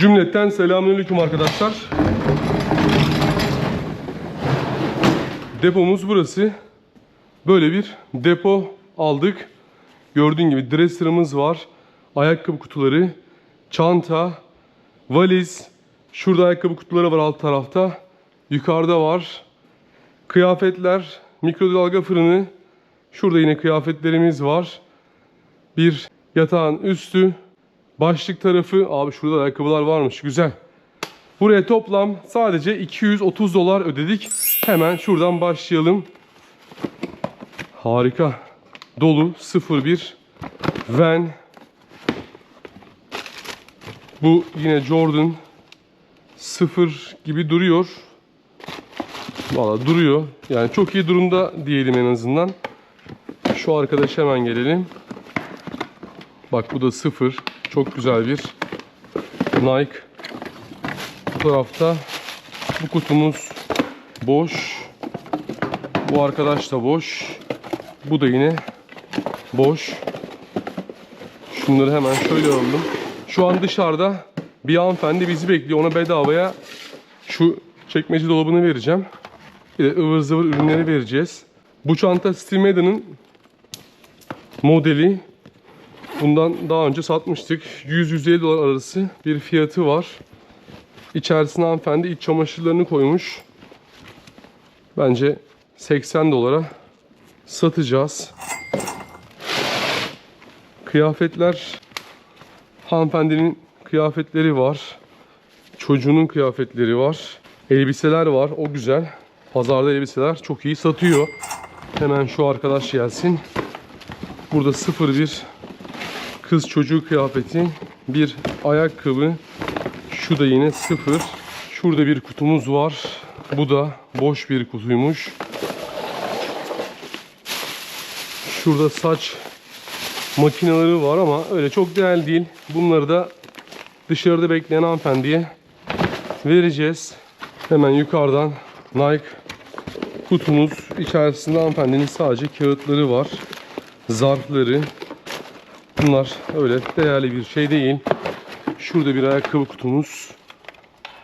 Cümletten selamünaleyküm arkadaşlar. Depomuz burası. Böyle bir depo aldık. Gördüğün gibi dresser'ımız var. Ayakkabı kutuları, çanta, valiz. Şurada ayakkabı kutuları var alt tarafta. Yukarıda var. Kıyafetler, mikrodalga fırını. Şurada yine kıyafetlerimiz var. Bir yatağın üstü, başlık tarafı. Abi şurada da ayakkabılar varmış. Güzel. Buraya toplam sadece 230 dolar ödedik. Hemen şuradan başlayalım. Harika. Dolu 01 Van. Bu yine Jordan 0 gibi duruyor. Valla duruyor. Yani çok iyi durumda diyelim en azından. Şu arkadaş hemen gelelim. Bak bu da 0. Çok güzel bir Nike. Bu tarafta bu kutumuz boş. Bu arkadaş da boş. Bu da yine boş. Şunları hemen şöyle alalım. Şu an dışarıda bir hanımefendi bizi bekliyor. Ona bedavaya şu çekmece dolabını vereceğim. Bir de ıvır zıvır ürünleri vereceğiz. Bu çanta Steve Madden'ın modeli. Bundan daha önce satmıştık. 100-150 dolar arası bir fiyatı var. İçerisine hanımefendi iç çamaşırlarını koymuş. Bence 80 dolara satacağız. Kıyafetler hanımefendinin kıyafetleri var. Çocuğunun kıyafetleri var. Elbiseler var. O güzel. Pazarda elbiseler çok iyi satıyor. Hemen şu arkadaş gelsin. Burada 01 kız çocuğu kıyafeti, bir ayakkabı. Şu da yine 0. Şurada bir kutumuz var. Bu da boş bir kutuymuş. Şurada saç makineleri var ama öyle çok değerli değil. Bunları da dışarıda bekleyen hanımefendiye vereceğiz. Hemen yukarıdan Nike kutumuz. içerisinde hanımefendinin sadece kağıtları var. Zarfları. Bunlar öyle değerli bir şey değil. Şurada bir ayakkabı kutumuz.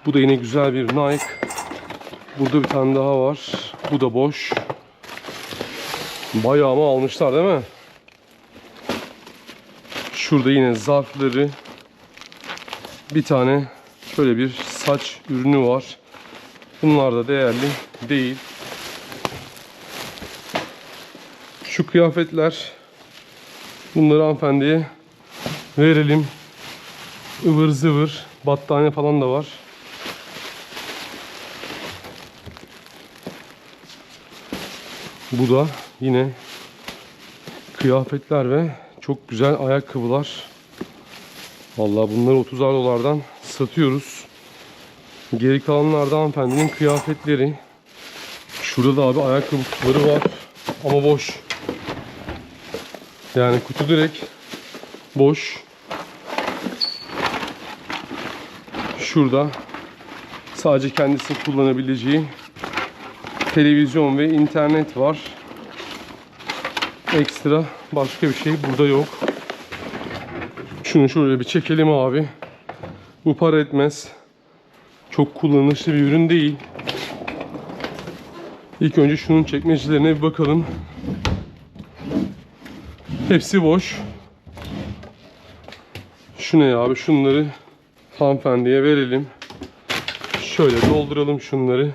Bu da yine güzel bir Nike. Burada bir tane daha var. Bu da boş. Bayağı mı almışlar değil mi? Şurada yine zarfları. Bir tane şöyle bir saç ürünü var. Bunlar da değerli değil. Şu kıyafetler bunları hanımefendiye verelim. ıvır zıvır battaniye falan da var. Bu da yine kıyafetler ve çok güzel ayakkabılar. Vallahi bunları 30 dolardan satıyoruz. Geri kalanlarda hanımefendinin kıyafetleri. Şurada da abi ayakkabı kutuları var ama boş. Yani kutu direkt boş. Şurada sadece kendisi kullanabileceği televizyon ve internet var. Ekstra başka bir şey burada yok. Şunu şöyle bir çekelim abi. Bu para etmez. Çok kullanışlı bir ürün değil. İlk önce şunun çekmecelerine bir bakalım. Hepsi boş. Şu ne abi? Şunları hanımefendiye verelim. Şöyle dolduralım şunları.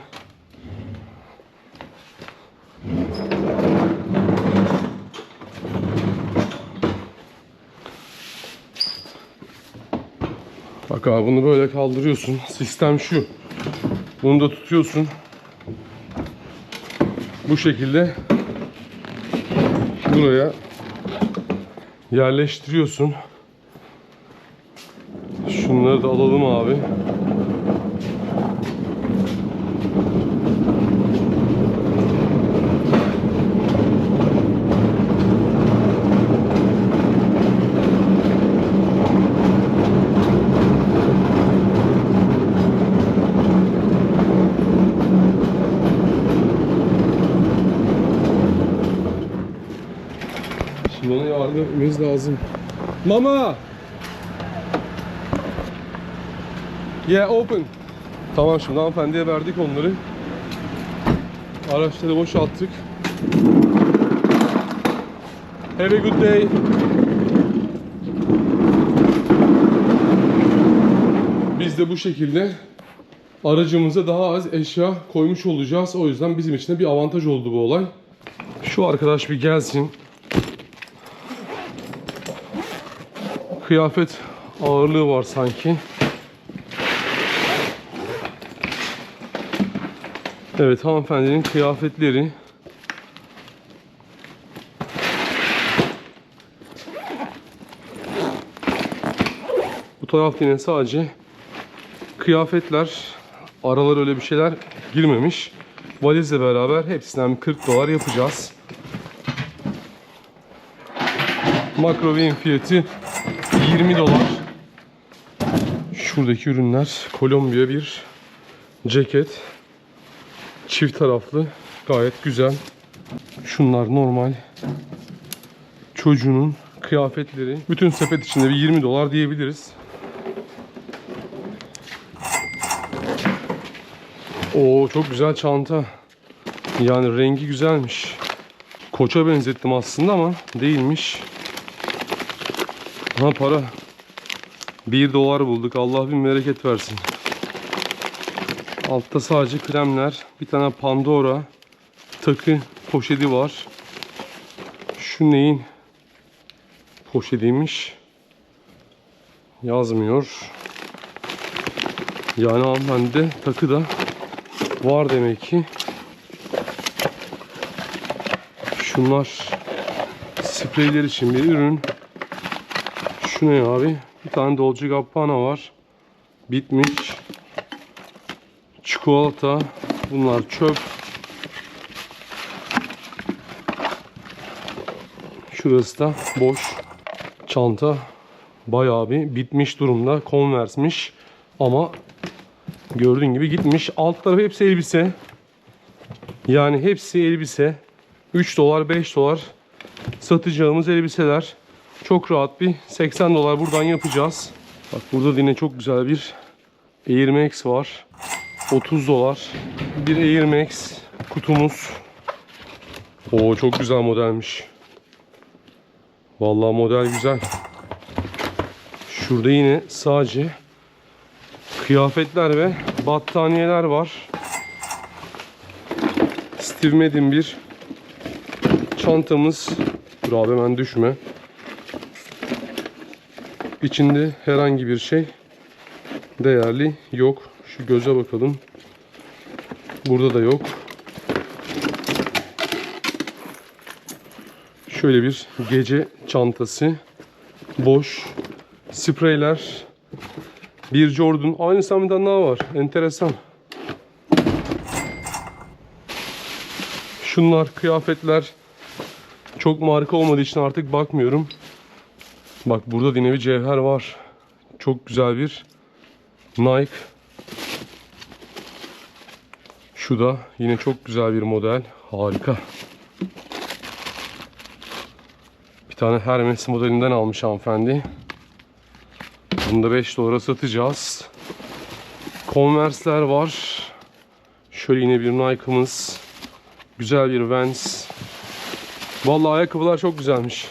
Bak abi bunu böyle kaldırıyorsun. Sistem şu. Bunu da tutuyorsun. Bu şekilde buraya yerleştiriyorsun. Şunları da alalım abi. Şimdi onu yardım etmemiz lazım. Mama! Yeah open. Tamam şimdi hanımefendiye verdik onları. Araçları boşalttık. Have a good day. Biz de bu şekilde aracımıza daha az eşya koymuş olacağız. O yüzden bizim için de bir avantaj oldu bu olay. Şu arkadaş bir gelsin. Kıyafet ağırlığı var sanki. Evet hanımefendinin kıyafetleri. Bu tarafta yine sadece kıyafetler. Aralar öyle bir şeyler girmemiş. Valizle beraber hepsinden 40 dolar yapacağız. Makrovin fiyatı 20 dolar. Şuradaki ürünler Kolombiya bir ceket. Çift taraflı. Gayet güzel. Şunlar normal. Çocuğunun kıyafetleri. Bütün sepet içinde bir 20 dolar diyebiliriz. Oo çok güzel çanta. Yani rengi güzelmiş. Koça benzettim aslında ama değilmiş. Ha para. 1 dolar bulduk. Allah bin bereket versin. Altta sadece kremler. Bir tane Pandora takı poşeti var. Şu neyin poşetiymiş? Yazmıyor. Yani hanımefendi takı da var demek ki. Şunlar spreyler için bir ürün. Şu ne abi? Bir tane Dolce Gabbana var. Bitmiş. Çikolata. Bunlar çöp. Şurası da boş. Çanta. Bayağı bir bitmiş durumda. Converse'miş. Ama gördüğün gibi gitmiş. Alt tarafı hepsi elbise. Yani hepsi elbise. 3 dolar 5 dolar satacağımız elbiseler. Çok rahat bir 80 dolar buradan yapacağız. Bak burada yine çok güzel bir Air Max var. 30 dolar. Bir Air Max kutumuz. Oo çok güzel modelmiş. Vallahi model güzel. Şurada yine sadece kıyafetler ve battaniyeler var. Steve Madden bir çantamız. Dur abi hemen düşme. İçinde herhangi bir şey değerli yok. Şu göze bakalım. Burada da yok. Şöyle bir gece çantası. Boş. Spreyler. Bir Jordan. Aynı bir daha var. Enteresan. Şunlar kıyafetler. Çok marka olmadığı için artık bakmıyorum. Bak burada yine bir cevher var. Çok güzel bir Nike. Şu da yine çok güzel bir model. Harika. Bir tane Hermes modelinden almış hanımefendi. Bunu da 5 dolara satacağız. Converse'ler var. Şöyle yine bir Nike'ımız. Güzel bir Vans. Vallahi ayakkabılar çok güzelmiş.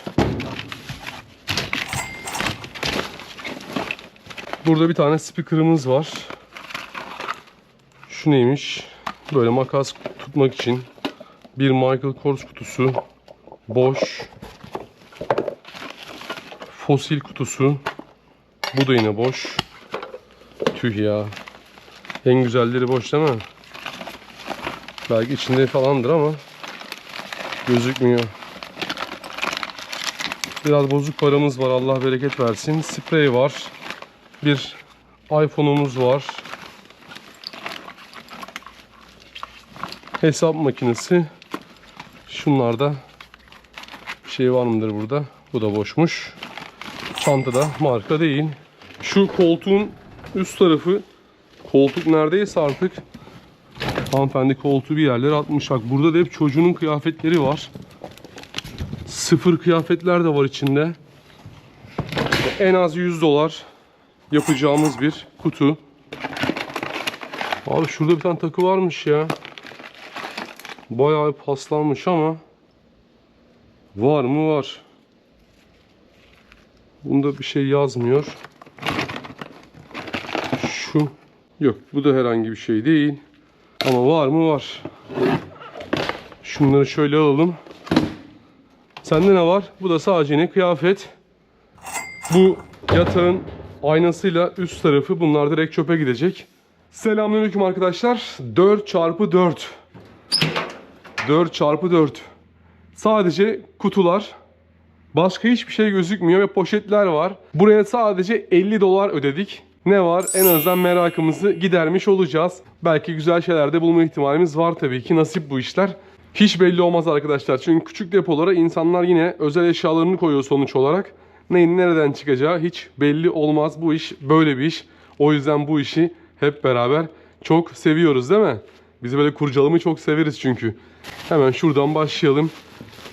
Burada bir tane speaker'ımız var. Şu neymiş? Böyle makas tutmak için bir Michael Kors kutusu. Boş. Fosil kutusu. Bu da yine boş. Tüh ya. En güzelleri boş değil mi? Belki içinde falandır ama gözükmüyor. Biraz bozuk paramız var. Allah bereket versin. Sprey var. Bir iPhone'umuz var. Hesap makinesi. Şunlarda bir şey var mıdır burada? Bu da boşmuş. Çantada marka değil. Şu koltuğun üst tarafı koltuk neredeyse artık hanımefendi koltuğu bir yerlere atmış. Bak burada da hep çocuğunun kıyafetleri var. Sıfır kıyafetler de var içinde. En az 100 dolar yapacağımız bir kutu. Abi şurada bir tane takı varmış ya. Bayağı paslanmış ama var mı var. Bunda bir şey yazmıyor. Şu yok bu da herhangi bir şey değil. Ama var mı var. Şunları şöyle alalım. Sende ne var? Bu da sadece ne kıyafet. Bu yatağın aynasıyla üst tarafı bunlar direkt çöpe gidecek. Selamünaleyküm arkadaşlar. 4 çarpı 4. 4 çarpı 4. Sadece kutular. Başka hiçbir şey gözükmüyor ve poşetler var. Buraya sadece 50 dolar ödedik. Ne var? En azından merakımızı gidermiş olacağız. Belki güzel şeyler de bulma ihtimalimiz var tabii ki. Nasip bu işler. Hiç belli olmaz arkadaşlar. Çünkü küçük depolara insanlar yine özel eşyalarını koyuyor sonuç olarak. Neyin nereden çıkacağı hiç belli olmaz. Bu iş böyle bir iş. O yüzden bu işi hep beraber çok seviyoruz değil mi? Biz böyle kurcalamayı çok severiz çünkü. Hemen şuradan başlayalım.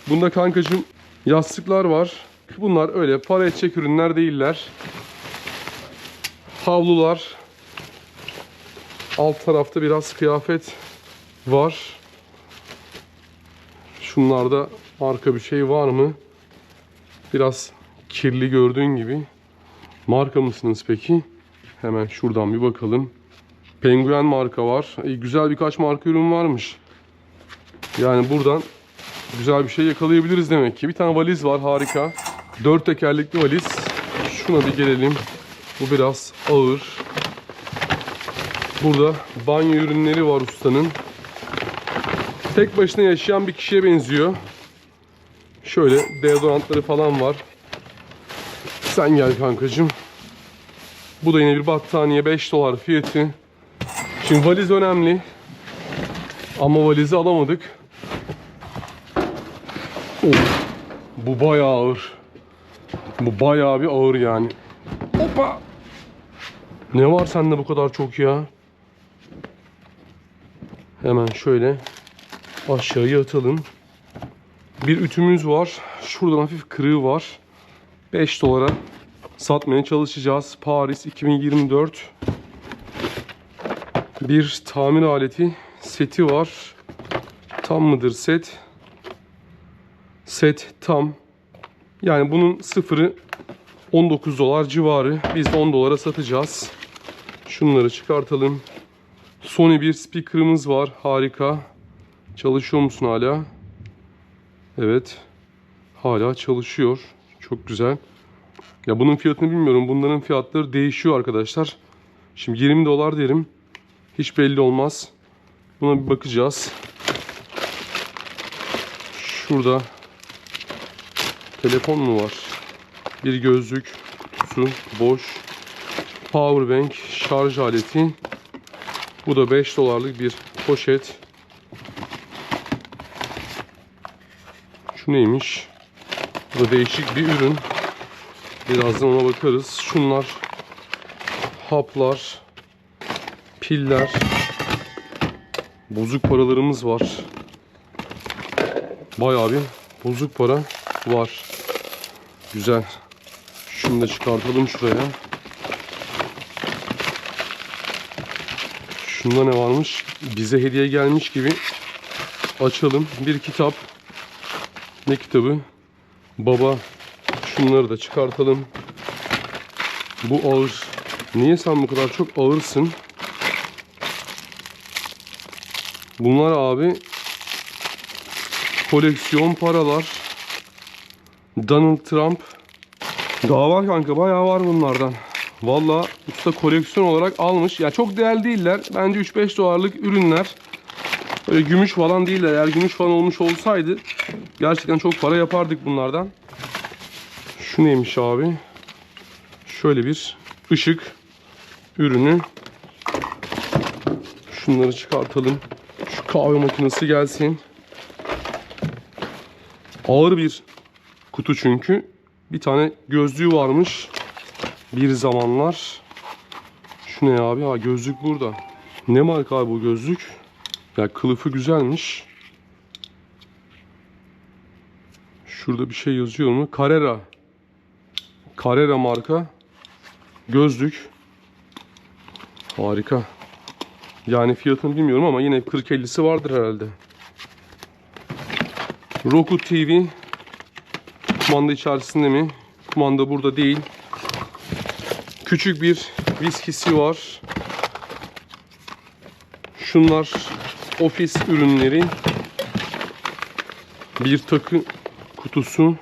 Bunda kankacığım yastıklar var. Bunlar öyle para edecek ürünler değiller. Havlular. Alt tarafta biraz kıyafet var. Şunlarda marka bir şey var mı? Biraz kirli gördüğün gibi. Marka mısınız peki? Hemen şuradan bir bakalım. Penguen marka var. İyi, güzel birkaç marka ürün varmış. Yani buradan güzel bir şey yakalayabiliriz demek ki. Bir tane valiz var harika. Dört tekerlekli valiz. Şuna bir gelelim. Bu biraz ağır. Burada banyo ürünleri var ustanın. Tek başına yaşayan bir kişiye benziyor. Şöyle deodorantları falan var. Sen gel kankacığım. Bu da yine bir battaniye 5 dolar fiyatı. Şimdi valiz önemli. Ama valizi alamadık. Of. Bu bayağı ağır. Bu bayağı bir ağır yani. Hoppa. Ne var sende bu kadar çok ya? Hemen şöyle aşağıya atalım. Bir ütümüz var. Şuradan hafif kırığı var. 5 dolara satmaya çalışacağız. Paris 2024. Bir tamir aleti seti var. Tam mıdır set? Set tam. Yani bunun sıfırı 19 dolar civarı. Biz de 10 dolara satacağız. Şunları çıkartalım. Sony bir speaker'ımız var. Harika. Çalışıyor musun hala? Evet. Hala çalışıyor. Çok güzel. Ya bunun fiyatını bilmiyorum. Bunların fiyatları değişiyor arkadaşlar. Şimdi 20 dolar derim. Hiç belli olmaz. Buna bir bakacağız. Şurada telefon mu var? Bir gözlük kutusu boş. Powerbank şarj aleti. Bu da 5 dolarlık bir poşet. Şu neymiş? Bu da değişik bir ürün. Birazdan ona bakarız. Şunlar haplar, piller, bozuk paralarımız var. Bayağı bir bozuk para var. Güzel. Şunu da çıkartalım şuraya. Şunda ne varmış? Bize hediye gelmiş gibi açalım. Bir kitap. Ne kitabı? Baba. Şunları da çıkartalım. Bu ağır. Niye sen bu kadar çok ağırsın? Bunlar abi koleksiyon paralar. Donald Trump. Daha var kanka bayağı var bunlardan. Valla usta koleksiyon olarak almış. Ya çok değerli değiller. Bence 3-5 dolarlık ürünler. Böyle gümüş falan değiller. Eğer gümüş falan olmuş olsaydı gerçekten çok para yapardık bunlardan. Şu neymiş abi? Şöyle bir ışık ürünü. Şunları çıkartalım. Şu kahve makinesi gelsin. Ağır bir kutu çünkü. Bir tane gözlüğü varmış. Bir zamanlar. Şu ne abi? Ha gözlük burada. Ne marka abi bu gözlük? Ya kılıfı güzelmiş. Şurada bir şey yazıyor mu? Carrera. Carrera marka. Gözlük. Harika. Yani fiyatını bilmiyorum ama yine 40-50'si vardır herhalde. Roku TV kumanda içerisinde mi? Kumanda burada değil. Küçük bir viskisi var. Şunlar ofis ürünleri. Bir takı kutusu.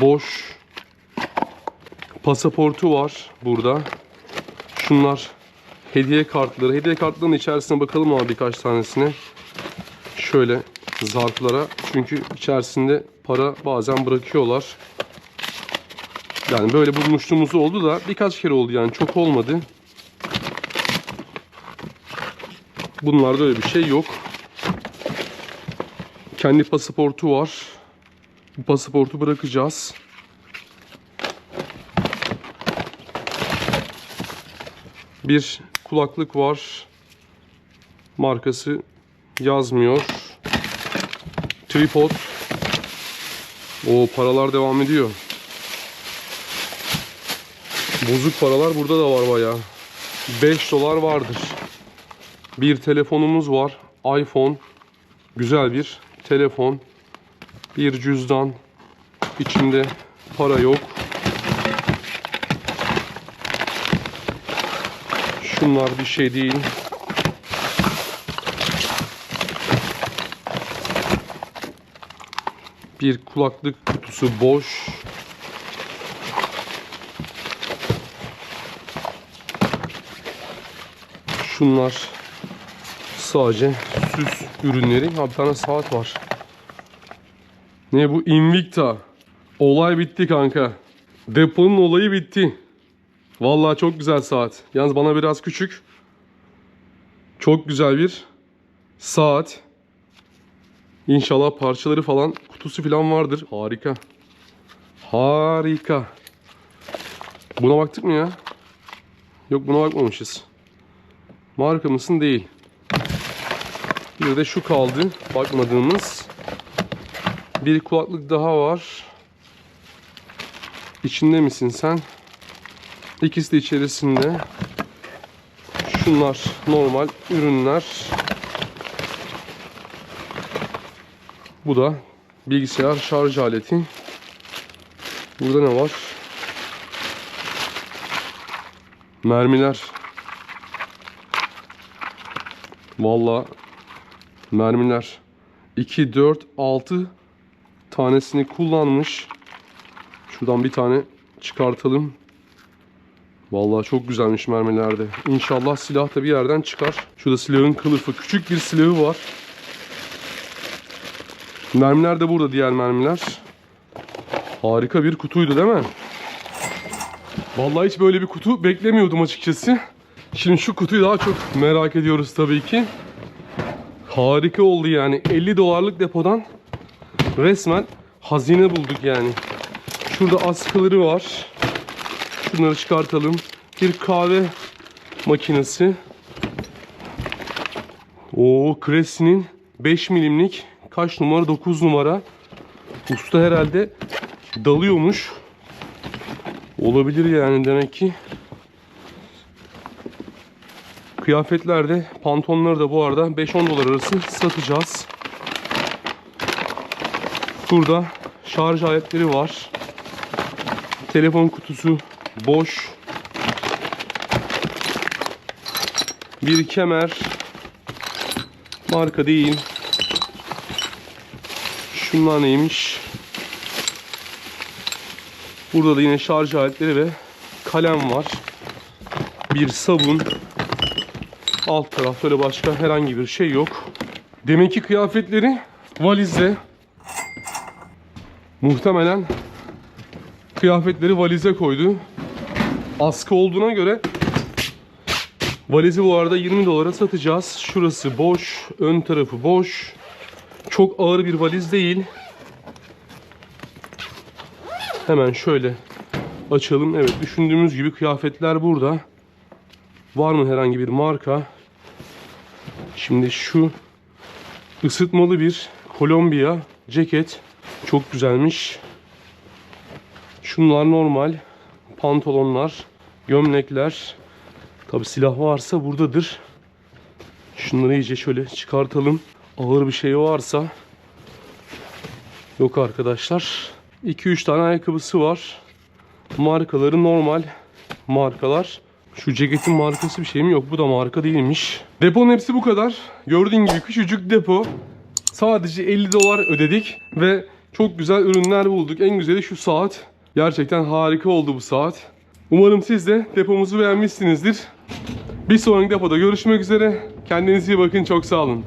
Boş. Pasaportu var burada. Şunlar hediye kartları. Hediye kartlarının içerisine bakalım ama birkaç tanesine. Şöyle zarflara. Çünkü içerisinde para bazen bırakıyorlar. Yani böyle bulmuşluğumuz oldu da birkaç kere oldu yani çok olmadı. Bunlarda öyle bir şey yok. Kendi pasaportu var. Bu pasaportu bırakacağız. Bir kulaklık var. Markası yazmıyor. Tripod. O paralar devam ediyor. Bozuk paralar burada da var bayağı. 5 dolar vardır. Bir telefonumuz var. iPhone. Güzel bir telefon. Bir cüzdan. İçinde para yok. Şunlar bir şey değil. Bir kulaklık kutusu boş. Şunlar sadece süs ürünleri. Ha bir tane saat var. Ne bu? Invicta. Olay bitti kanka. Deponun olayı bitti. Vallahi çok güzel saat. Yalnız bana biraz küçük. Çok güzel bir saat. İnşallah parçaları falan, kutusu falan vardır. Harika. Harika. Buna baktık mı ya? Yok buna bakmamışız. Marka mısın? Değil. Bir de şu kaldı. Bakmadığımız. Bir kulaklık daha var. İçinde misin sen? İkisi de içerisinde. Şunlar normal ürünler. Bu da bilgisayar şarj aleti. Burada ne var? Mermiler. Vallahi mermiler 2 4 6 tanesini kullanmış. Şuradan bir tane çıkartalım. Vallahi çok güzelmiş mermilerde. İnşallah silah da bir yerden çıkar. Şurada silahın kılıfı. Küçük bir silahı var. Mermiler de burada diğer mermiler. Harika bir kutuydu değil mi? Vallahi hiç böyle bir kutu beklemiyordum açıkçası. Şimdi şu kutuyu daha çok merak ediyoruz tabii ki. Harika oldu yani. 50 dolarlık depodan resmen hazine bulduk yani. Şurada askıları var. Şunları çıkartalım. Bir kahve makinesi. O Cressy'nin 5 milimlik kaç numara? 9 numara. Usta herhalde dalıyormuş. Olabilir yani demek ki. Kıyafetlerde, pantolonları da bu arada 5-10 dolar arası satacağız. Burada şarj aletleri var. Telefon kutusu boş. Bir kemer. Marka değil. Şunlar neymiş? Burada da yine şarj aletleri ve kalem var. Bir sabun. Alt tarafta öyle başka herhangi bir şey yok. Demek ki kıyafetleri valizde. Muhtemelen kıyafetleri valize koydu. Askı olduğuna göre valizi bu arada 20 dolara satacağız. Şurası boş, ön tarafı boş. Çok ağır bir valiz değil. Hemen şöyle açalım. Evet düşündüğümüz gibi kıyafetler burada. Var mı herhangi bir marka? Şimdi şu ısıtmalı bir Kolombiya ceket. Çok güzelmiş. Şunlar normal. Pantolonlar, gömlekler. Tabi silah varsa buradadır. Şunları iyice şöyle çıkartalım. Ağır bir şey varsa yok arkadaşlar. 2-3 tane ayakkabısı var. Markaları normal markalar. Şu ceketin markası bir şey mi yok? Bu da marka değilmiş. Deponun hepsi bu kadar. Gördüğün gibi küçücük depo. Sadece 50 dolar ödedik ve çok güzel ürünler bulduk. En güzeli şu saat. Gerçekten harika oldu bu saat. Umarım siz de depomuzu beğenmişsinizdir. Bir sonraki depoda görüşmek üzere. Kendinize iyi bakın. Çok sağ olun.